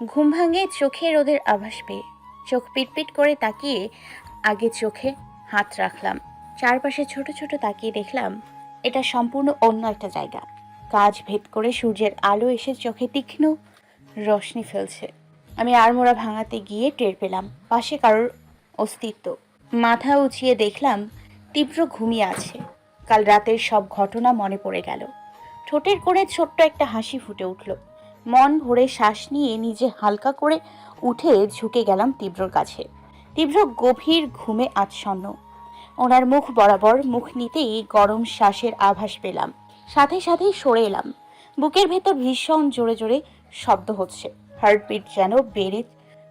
ঘুম ভাঙে চোখে রোদের আভাস পেয়ে। চোখ পিটপিট করে তাকিয়ে আগে চোখে হাত রাখলাম। চারপাশে ছোট ছোট তাকিয়ে দেখলাম, এটা সম্পূর্ণ অন্য একটা জায়গা। কাজ ভেদ করে সূর্যের আলো এসে চোখে তীক্ষ্ণ রশ্মি ফেলছে। আমি আড়মোড়া ভাঙাতে গিয়ে টের পেলাম, পাশে কারোর অস্তিত্ব। মাথা উঁচিয়ে দেখলাম, তীব্র ঘুমিয়ে আছে। কাল রাতের সব ঘটনা মনে পড়ে গেল। ঠোঁটের কোণে ছোট্ট একটা হাসি ফুটে উঠল। মন ভরে শ্বাস নিয়ে নিজে হালকা করে উঠে ঝুঁকে গেলাম তীব্রর কাছে। তীব্র গভীর ঘুমে আচ্ছন্ন। ওনার মুখ বরাবর মুখ নিতেই গরম শ্বাসের আভাস পেলাম। সাথে সাথেই সরে এলাম। বুকের ভেতর ভীষণ জোরে জোরে শব্দ হচ্ছে। হার্টবিট যেন বেড়ে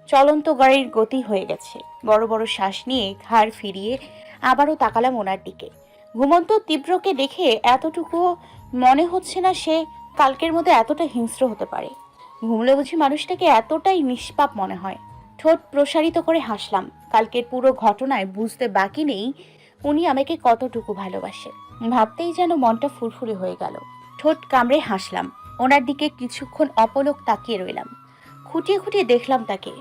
চলন্ত গাড়ির গতি হয়ে গেছে। বড় বড় শ্বাস নিয়ে ঘাড় ফিরিয়ে আবারও তাকালাম ওনার দিকে। ঘুমন্ত তীব্রকে দেখে এতটুকুও মনে হচ্ছে না সে কালকের মতো এতটা হিংস্র হতে পারে। ঘুমলে বুঝি মানুষটাকে এতটাই নিষ্পাপ মনে হয়। ঠোঁট প্রসারিত করে হাসলাম। কালকের পুরো ঘটনায় বুঝতে বাকি নেই উনি আমাকে কতটুকু ভালোবাসে। ভাবতেই যেন মনটা ফুরফুরে হয়ে গেল। ঠোঁট কামড়ে হাসলাম। ওনার দিকে কিছুক্ষণ অপলক তাকিয়ে রইলাম। খুঁটিয়ে খুঁটিয়ে দেখলাম তাকে।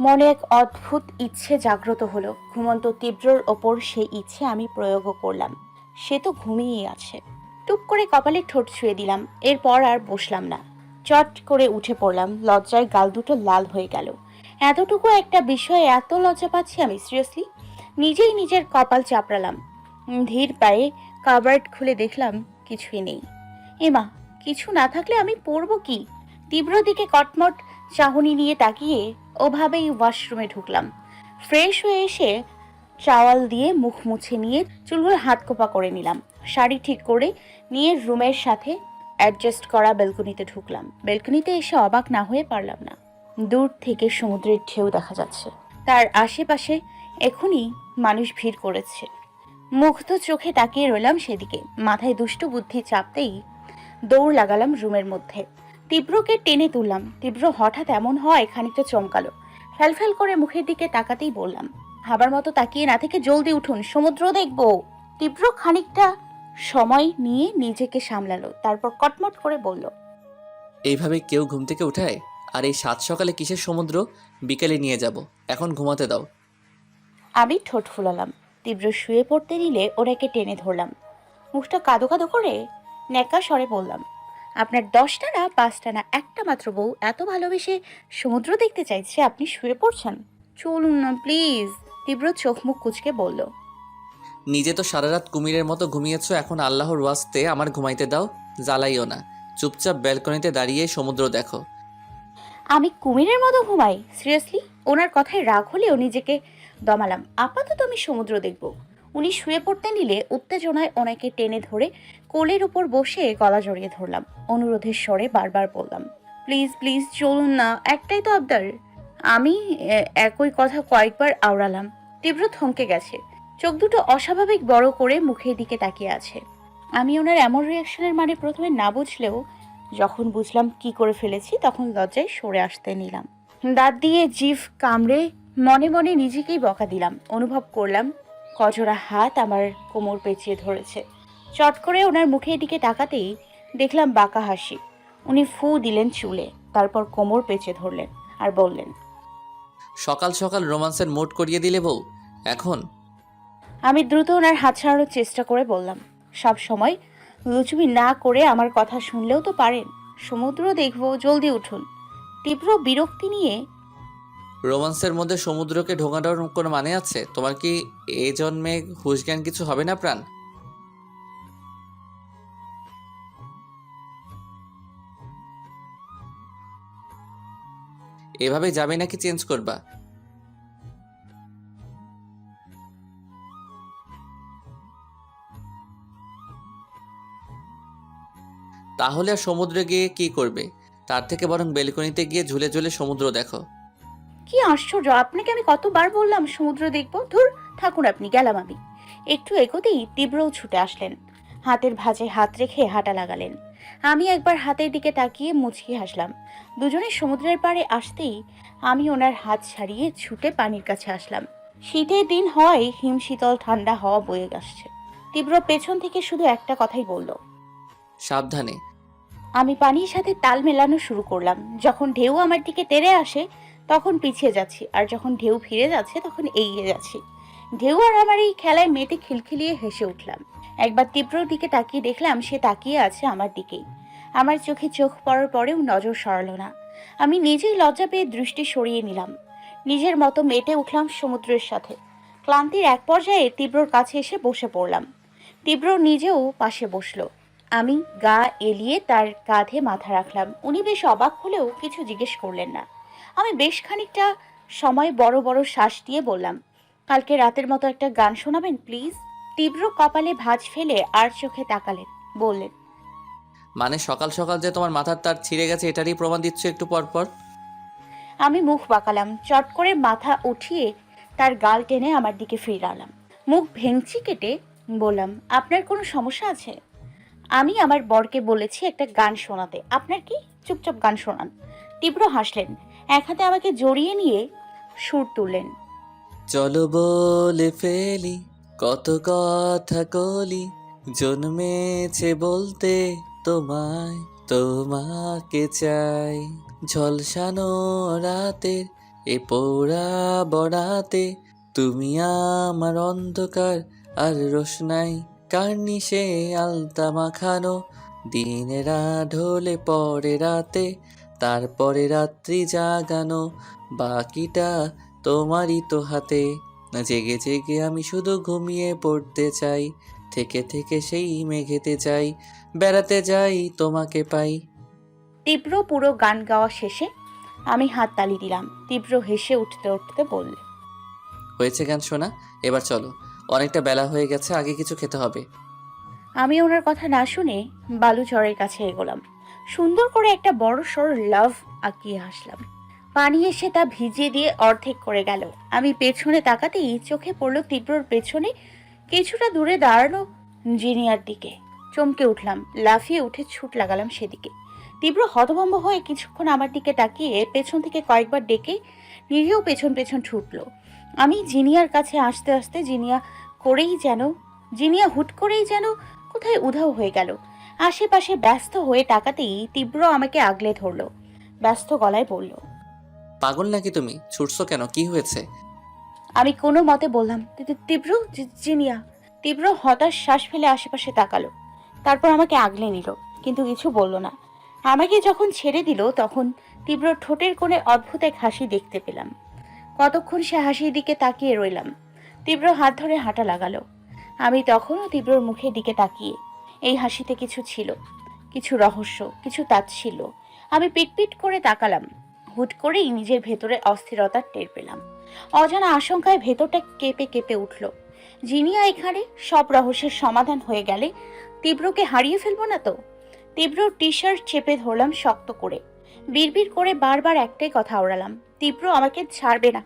মনে এক অদ্ভুত ইচ্ছে জাগ্রত হলো। ঘুমন্ত তীব্রর ওপর সেই ইচ্ছে আমি প্রয়োগও করলাম। সে তো ঘুমিয়েই আছে। টুপ করে কপালে ঠোঁট ছুঁয়ে দিলাম। এরপর আর বসলাম না। চট করে উঠে পড়লাম। লজ্জায় গাল দুটো লাল হয়ে গেল। এতটুকু একটা বিষয়ে এত লজ্জা পাচ্ছি আমি, সিরিয়াসলি? নিজেই নিজের কপাল চাপড়ালাম। ধীর পায়ে কাবার্ড খুলে দেখলাম কিছুই নেই। এমা, কিছু না থাকলে আমি পড়ব কি? তীব্র দিকে কটমট চাহনি নিয়ে তাকিয়ে ওভাবেই ওয়াশরুমে ঢুকলাম। ফ্রেশ হয়ে এসে চাওয়াল দিয়ে মুখ মুছে নিয়ে চুলগুলো হাত কোপা করে নিলাম। শাড়ি ঠিক করে নিয়ে রুমের সাথে অ্যাডজাস্ট করা বেলকনিতে ঢুকলাম। বেলকনিতে এসে অবাক না হয়ে পারলাম না। দূর থেকে সমুদ্রের ঢেউ দেখা যাচ্ছে। তার আশেপাশে এখনই মানুষ ভিড় করেছে। মুগ্ধ চোখে তাকিয়ে রইলাম সেদিকে। মাথায় দুষ্ট বুদ্ধি চাপতেই দৌড় লাগালাম রুমের মধ্যে। তীব্রকে টেনে তুললাম। তীব্র হঠাৎ এমন হয় খানিকটা চমকালো। ফ্যালফ্যাল করে মুখের দিকে তাকাতেই বললাম হাবার মতো তাকিয়ে না থেকে জলদি উঠুন, সমুদ্র দেখব। তীব্র খানিকটা সময় নিয়ে নিজেকে সামলালো তারপর কটমট করে বলল এইভাবে কেউ ঘুম থেকে উঠায়? আর এই সাত সকালে কিসের সমুদ্র? বিকেলে নিয়ে যাব এখন ঘুমাতে দাও। আমি ঠোঁট ফুলালাম তীব্র শুয়ে পড়তে নিলে ওনাকে টেনে ধরলাম। মুখটা কাদো কাদো করে ন্যাকা স্বরে বললাম আপনার দশটা না পাঁচটা না একটা মাত্র বউ এত ভালোবেসে সমুদ্র দেখতে চাইছে আপনি শুয়ে পড়ছেন। চলুন না প্লিজ তীব্র চোখ মুখ কুচকে বলল নিজে তো সারা রাত কুমিরের মতো ঘুমিয়েছো, এখন আল্লাহর ওয়াস্তে আমার ঘুমাইতে দাও, জ্বালাইও না। চুপচাপ ব্যালকনিতে দাঁড়িয়ে সমুদ্র দেখো। আমি কুমিরের মতো ঘুমাই? সিরিয়াসলি ওনার কথায় রাগ হলেও নিজেকে দমালাম। আপাতত আমি সমুদ্র দেখব। উনি শুয়ে পড়তে নিলে উত্তেজনায় ওনাকে টেনে ধরে কোলের উপর বসে গলা জড়িয়ে ধরলাম। অনুরোধের স্বরে বারবার বললাম প্লিজ প্লিজ চলুন না। একটাই তো আবদার। আমি একই কথা কয়েকবার আওড়ালাম। তীব্র থমকে গেছে। চোখ দুটো অস্বাভাবিক বড় করে মুখের দিকে তাকিয়ে আছে। আমি ওনার এমন রিয়াকশনের মানে প্রথমে না বুঝলেও যখন বুঝলাম কি করে ফেলেছি, তখন লজ্জায় সরে আসতে নিলাম। দাঁত দিয়ে জিভ কামড়ে মনে মনে নিজেকেই বকা দিলাম। অনুভব করলাম কজোড়া হাত আমার কোমর পেঁচিয়ে ধরেছে। চট করে ওনার মুখের দিকে তাকাতেই দেখলাম বাঁকা হাসি। উনি ফু দিলেন চুলে, তারপর কোমর পেঁচে ধরলেন আর বললেন, সকাল সকাল রোমান্সের মোড করিয়ে দিলে বউ, এখন আমি দ্রুত ওনার হাত ছাড়ানোর চেষ্টা করে বললাম, সব সময় লুচুমি না করে আমার কথা শুনলেও তো পারেন। সমুদ্র দেখব, জলদি উঠুন। তীব্র বিরক্তি নিয়ে রোমান্সের মধ্যে সমুদ্রকে ঢোকানোর কোনো মানে আছে? তোমার কি এই জন্মে হুশ জ্ঞান কিছু হবে না, প্রাণ? এভাবে যাবে নাকি চেঞ্জ করবা? তাহলে আর সমুদ্রে গিয়ে কি করবে? তার থেকে বরং বেলকনিতে গিয়ে ঝুলে ঝুলে সমুদ্র দেখো। কি আশ্চর্য! আপনাকে আমি কতবার বললাম সমুদ্র দেখব? ধুর থাকুন আপনি গেলাম আমি। একটু এগোতেই তীব্রও ছুটে আসলেন। হাতের ভাঁজে হাত রেখে হাঁটা লাগালেন। আমি একবার হাতের দিকে তাকিয়ে মুচকি হাসলাম। দুজনে সমুদ্রের পাড়ে আসতেই আমি ওনার হাত ছাড়িয়ে ছুটে পানির কাছে আসলাম। শীতের দিন হয় হিমশীতল ঠান্ডা হওয়া বয়ে আসছে। তীব্র পেছন থেকে শুধু একটা কথাই বলল। সাবধানে। আমি পানির সাথে তাল মেলানো শুরু করলাম। যখন ঢেউ আমার দিকে তেড়ে আসে, তখন পিছিয়ে যাচ্ছি। আর যখন ঢেউ ফিরে যাচ্ছে, তখন এগিয়ে যাচ্ছি। ঢেউ আর আমার এই খেলায় মেতে খিলখিলিয়ে হেসে উঠলাম। একবার তীব্রর দিকে তাকিয়ে দেখলাম সে তাকিয়ে আছে আমার দিকেই। আমার চোখে চোখ পড়ার পরেও নজর সরালো না। আমি নিজেই লজ্জা পেয়ে দৃষ্টি সরিয়ে নিলাম। নিজের মতো মেটে উঠলাম সমুদ্রের সাথে। ক্লান্তির এক পর্যায়ে তীব্রর কাছে এসে বসে পড়লাম। তীব্র নিজেও পাশে বসল। আমি গা এলিয়ে তার কাঁধে মাথা রাখলাম। উনি বেশ অবাক হলেও কিছু জিজ্ঞেস করলেন না। আমি বেশ খানিকটা সময় বড় বড় শ্বাস দিয়ে বললাম কালকে রাতের মতো একটা গান শোনাবেন প্লিজ? তীব্র কপালে ভাঁজ ফেলে আর চোখে তাকালেন বললেন মানে সকাল সকাল যে তোমার মাথার তার ছিঁড়ে গেছে এটারই প্রমাণ দিচ্ছ একটু পর পর? আমি মুখ বাঁকালাম চট করে মাথা উঠিয়ে তার গাল টেনে আমার দিকে ফিরালাম। মুখ ভেঙচি কেটে বললাম আপনার কোনো সমস্যা আছে? আমি আমার বরকে বলেছি একটা গান শোনাতে। আপনার কি? চুপচাপ গান শোনান। তীব্র হাসলেন। এক হাতে আমাকে জড়িয়ে নিয়ে সুর তুললেন। চলো বলে ফেলি, কত কথা কলি, জন্মেছে বলতে তোমায়, তোমাকে চাই। ঝলসানো রাতের এ পোড়া বড়াতে তুমি আমার অন্ধকার আর রোশনাই কার্নিশে আলতা মাখানো দিনেরা ঢোলে পরে রাতে তারপরে রাত্রি জাগানো বাকিটা তোমারই তো হাতে। জেগে জেগে আমি শুধু ঘুমিয়ে পড়তে চাই থেকে থেকে সেই মেঘেতে চাই বেড়াতে যাই তোমাকে পাই। তীব্র পুরো গান গাওয়া শেষে আমি হাত তালি দিলাম। তীব্র হেসে উঠতে উঠতে বলল হয়েছে গান শোনা এবার চলো। অনেকটা বেলা হয়ে গেছে, আগে কিছু খেতে হবে। আমি ওনার কথা না শুনে বালুচরের কাছে এগোলাম। সুন্দর করে একটা বড় সড় লাভ আঁকিয়ে হাসলাম। পানি এসে তা ভিজিয়ে দিয়ে অর্ধেক করে গেল। আমি পেছনে তাকাতেই চোখে পড়ল তীব্রর পেছনে কিছুটা দূরে দাঁড়ানো জিনিয়ার দিকে। চমকে উঠলাম, লাফিয়ে উঠে ছুট লাগালাম সেদিকে। তীব্র হতভম্ব হয়ে কিছুক্ষণ আমার দিকে তাকিয়ে পেছন থেকে কয়েকবার ডেকে নিজেও পেছন পেছন ছুটলো। আমি জিনিয়ার কাছে আসতে আসতে জিনিয়া করেই যেন জিনিয়া হুট করেই যেন কোথায় উধাও হয়ে গেল। আশেপাশে ব্যস্ত হয়ে তাকাতেই তীব্র আমাকে আগলে ধরলো। ব্যস্ত গলায় বলল পাগল নাকি তুমি? ছুটছো কেন? কি হয়েছে? আমি কোনো মতে বললাম "তি- তি- তীব্র জি- জিনিয়া তীব্র হতাশ শ্বাস ফেলে আশেপাশে তাকালো। তারপর আমাকে আগলে নিল কিন্তু কিছু বলল না। আমাকে যখন ছেড়ে দিল তখন তীব্র ঠোঁটের কোণে অদ্ভুত এক হাসি দেখতে পেলাম। কতক্ষণ সে হাসির দিকে তাকিয়ে রইলাম। তীব্র হাত ধরে হাঁটা লাগালো। আমি তখনও তীব্রর মুখের দিকে তাকিয়ে। এই হাসিতে কিছু ছিল। কিছু রহস্য, কিছু তাচ্ছিল আমি পিটপিট করে তাকালাম। হুট করেই নিজের ভেতরে অস্থিরতার টের পেলাম। অজানা আশঙ্কায় ভেতরটা কেঁপে কেঁপে উঠল। জিনিয়া এখানে, সব রহস্যের সমাধান হয়ে গেলে তীব্রকে হারিয়ে ফেলব না তো? তীব্র টি শার্ট চেপে ধরলাম শক্ত করে। বিড়বিড় করে বারবার একটাই কথা ওড়ালাম, তীব্র আমাকে ছাড়বে না।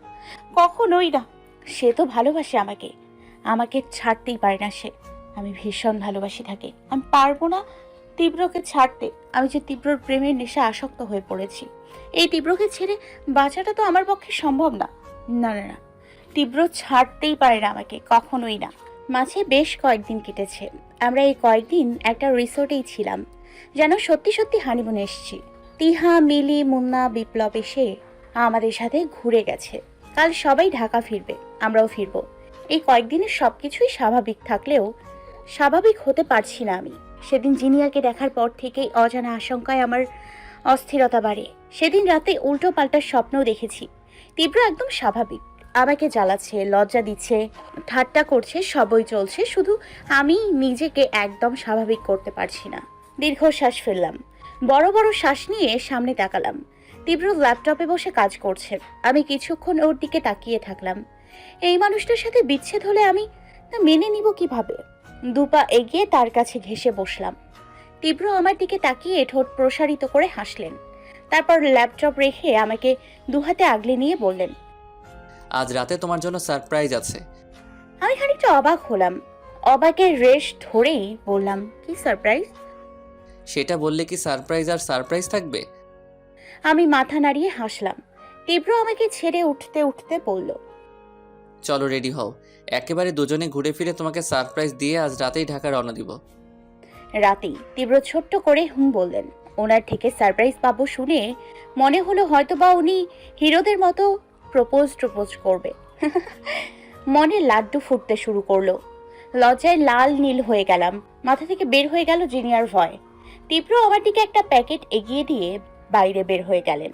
কখনোই না, সে তো ভালোবাসে আমাকে। আমাকে ছাড়তেই পারে না সে। আমি ভীষণ ভালোবাসি থাকে আমি পারব না তীব্রকে ছাড়তে। আমি যে তীব্রর প্রেমের নেশা আসক্ত হয়ে পড়েছি। এই তীব্রকে ছেড়ে বাঁচাটা তো আমার পক্ষে সম্ভব না। না না না। তীব্র ছাড়তেই পারে না আমাকে, কখনোই না। মাঝে বেশ কয়েকদিন কেটেছে। আমরা এই কয়েকদিন একটা রিসোর্টেই ছিলাম। যেন সত্যি সত্যি হানিমুনে এসেছি। তিহা, মিলি, মুন্না, বিপ্লব এসে আমাদের সাথে ঘুরে গেছে। কাল সবাই ঢাকা ফিরবে, আমরাও ফিরবো। এই কয়েকদিনের সব কিছুই স্বাভাবিক থাকলেও স্বাভাবিক হতে পারছি না আমি। সেদিন জিনিয়াকে দেখার পর থেকেই অজানা আশঙ্কায় আমার অস্থিরতা বাড়ে। সেদিন রাতে উল্টো পাল্টা স্বপ্নও দেখেছি। তীব্র একদম স্বাভাবিক। আমাকে জ্বালাচ্ছে, লজ্জা দিচ্ছে, ঠাট্টা করছে, সবই চলছে। শুধু আমি নিজেকে একদম স্বাভাবিক করতে পারছি না। দীর্ঘশ্বাস ফেললাম। বড় বড় শ্বাস নিয়ে সামনে তাকালাম। তীব্র ল্যাপটপে বসে কাজ করছে। আমি কিছুক্ষণ ওর দিকে তাকিয়ে থাকলাম। এই মানুষটার সাথে বিচ্ছেদ হলে আমি তা মেনে নিব কীভাবে? দুপা এগিয়ে তার কাছে ঘেসে বসলাম। তীব্র আমার দিকে তাকিয়ে ঠোঁট প্রসারিত করে হাসলেন। তারপর ল্যাপটপ রেখে আমাকে দুহাতে আগলে নিয়ে বললেন আজ রাতে তোমার জন্য সারপ্রাইজ আছে। আমি খানিকটা অবাক হলাম। অবাকের রেশ ধরেই বললাম কি সারপ্রাইজ? সেটা বললে কি সারপ্রাইজ আর সারপ্রাইজ থাকবে? আমি মাথা নাড়িয়ে হাসলাম। তীব্র আমাকে ছেড়ে উঠতে উঠতে বলল চলো রেডি হও। একেবারে দুজনে ঘুরে ফিরে তোমাকে সারপ্রাইজ দিয়ে আজ রাতেই ঢাকা রওনা দিব। রাতেই তীব্র ছোট্ট করে হুম বললেন। ওনার থেকে সারপ্রাইজ পাবো শুনে মনে হলো হয়তো বা উনি হিরোদের মতো প্রপোজ ট্রপোজ করবে। মনে লাড্ডু ফুটতে শুরু করল। লজ্জায় লাল নীল হয়ে গেলাম। মাথা থেকে বের হয়ে গেল জিনিয়ার ভয়। তীব্র আমার দিকে একটা প্যাকেট এগিয়ে দিয়ে বাইরে বের হয়ে গেলেন।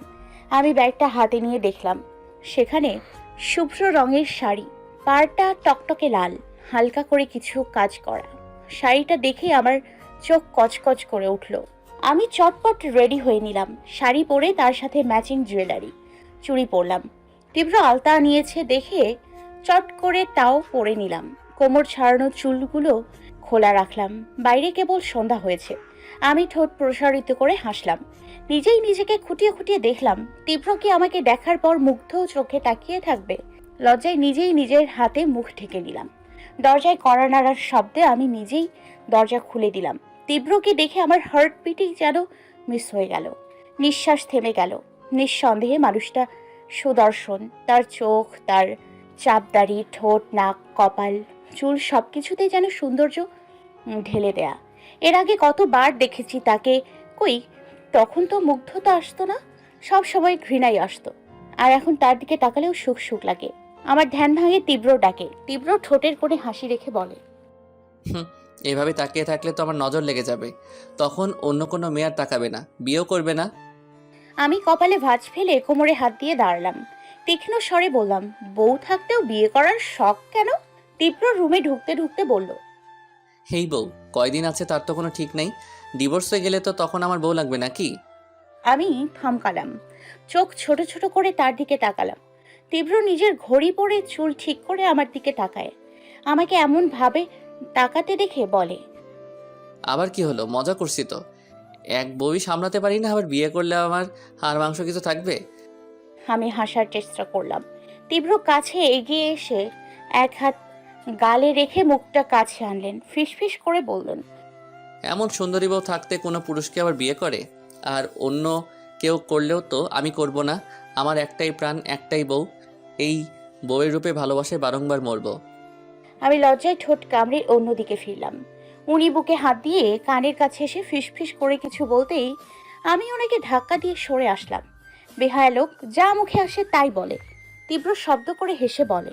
আমি ব্যাগটা হাতে নিয়ে দেখলাম। সেখানে শুভ্র রঙের শাড়ি, পাড়টা টকটকে লাল, হালকা করে কিছু কাজ করা। শাড়িটা দেখে আমার চোখ কচকচ করে উঠল। আমি চটপট রেডি হয়ে নিলাম। শাড়ি পরে তার সাথে ম্যাচিং জুয়েলারি চুড়ি পরলাম। তীব্র আলতা নিয়েছে দেখে চট করে তাও পরে নিলাম। কোমর ছাড়ানো চুলগুলো খোলা রাখলাম। বাইরে কেবল সন্ধ্যা হয়েছে। আমি ঠোঁট প্রসারিত করে হাসলাম। নিজেই নিজেকে খুঁটিয়ে খুঁটিয়ে দেখলাম, তীব্র কি আমাকে দেখার পর মুগ্ধ চোখে তাকিয়ে থাকবে? লজ্জায় নিজেই নিজের হাতে মুখ ঢেকে নিলাম। দরজায় কড়া নাড়ার শব্দে আমি নিজেই দরজা খুলে দিলাম। তীব্রকে দেখে আমার হার্ট বিটিং যেন মিস হয়ে গেল। নিঃশ্বাস থেমে গেল। নিঃসন্দেহে মানুষটা সুদর্শন। তার চোখ, তার চাপদাড়ি, ঠোঁট, নাক, কপাল, চুল সব কিছুতেই যেন সৌন্দর্য ঢেলে দেয়া। এর আগে কতবার দেখেছি তাকে। কই তখন তো মুগ্ধতা আসতো না। সব সময় ঘৃণাই আসতো। আর এখন তার দিকে তাকালেও সুখ সুখ লাগে। আমার ধ্যান ভাঙে তীব্র ডাকে। তীব্র ঠোঁটের কোণে হাসি রেখে বলে এভাবে তাকিয়ে থাকলে তো আমার নজর লেগে যাবে। তখন অন্য কোনো মেয়ার তাকাবে না। বিয়েও করবে না। আমি কপালে ভাঁজ ফেলে কোমরে হাত দিয়ে দাঁড়ালাম। তীক্ষ্ণ স্বরে বললাম বউ থাকতেও বিয়ে করার শখ কেন? তীব্র রুমে ঢুকতে ঢুকতে বলল হেই বউ কয়দিন আছে তার তো কোনো ঠিক নেই। ডিভোর্স হয়ে গেলে তো তখন আমার বউ লাগবে নাকি? আমি থমকালাম। চোখ ছোট ছোট করে তার দিকে তাকালাম। তীব্র নিজের ঘড়ি পরে চুল ঠিক করে আমার দিকে তাকায়। আমাকে এমন ভাবে তাকাতে দেখে বলে আবার কি হলো? মজা করছি তো। এক বউই সামলাতে পারি না আবার বিয়ে করলে আমার হাড় মাংস কিছু থাকবে? আমি হাসার চেষ্টা করলাম। তীব্র কাছে এগিয়ে এসে এক হাত গালে রেখে মুখটা কাছে আনলেন ফিসফিস করে বললেন এমন সুন্দরী বউ থাকতে কোনো পুরুষকে আবার বিয়ে করে? আর অন্য কেউ করলেও তো আমি করব না। আমার একটাই প্রাণ একটাই বউ। এই বউয়ের রূপে ভালোবাসায় বারংবার মরব। আমি লজ্জায় ঠোঁট কামড়ে অন্যদিকে ফিরলাম। উনি বুকে হাত দিয়ে কানের কাছে এসে ফিসফিস করে কিছু বলতেই আমি ওনাকে ধাক্কা দিয়ে সরে আসলাম। বেহায়া লোক যা মুখে আসে তাই বলে তীব্র শব্দ করে হেসে বলে